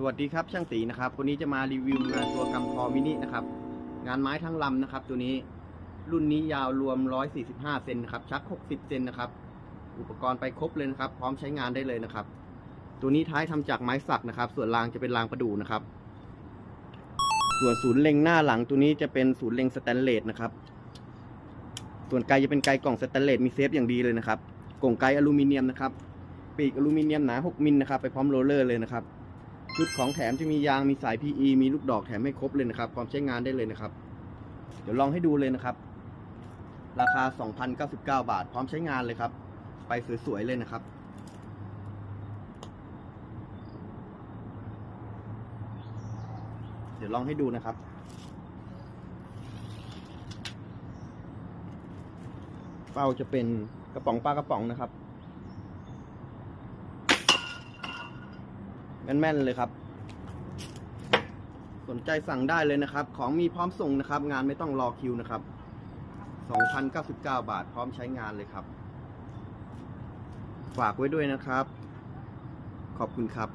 สวัสดีครับช่างตีนะครับวันนี้จะมารีวิวงานตัวกำคอมินินะครับ งานไม้ทั้งลำนะครับ ตัวนี้รุ่นนี้ยาวรวม 145 เซนนะครับชัก 60 เซนนะครับ อุปกรณ์ไปครบเลยนะครับ พร้อมใช้งานได้เลยนะครับ ตัวนี้ท้ายทำจากไม้สักนะครับ ส่วนรางจะเป็นรางประดู่นะครับ ส่วนศูนย์เล็งหน้าหลังตัวนี้จะเป็นศูนย์เล็งสแตนเลสนะครับ ส่วนไกจะเป็นไกกล่องสแตนเลสมีเซฟอย่างดีเลยนะครับกล่องไกอลูมิเนียมนะครับ ปีกอลูมิเนียมหนา 6 มิลนะครับ ไปพร้อมโรลเลอร์เลยนะครับ ชุดของแถมจะมียางมีสาย PE มีลูกดอกแถมให้ครบเลยนะครับพร้อมใช้งานได้เลยนะครับ เดี๋ยวลองให้ดูเลยนะครับ ราคา 2,099 บาท พร้อมใช้งานเลยครับ ไปสวยๆเลยนะครับเดี๋ยวลองให้ดูนะครับ เป้าจะเป็นกระป๋องปลากระป๋องนะครับ แม่นๆเลยครับ สนใจสั่งได้เลยนะครับ ของมีพร้อมส่งนะครับ งานไม่ต้องรอคิวนะครับ2,099 บาทพร้อมใช้งานเลยครับ ฝากไว้ด้วยนะครับ ขอบคุณครับ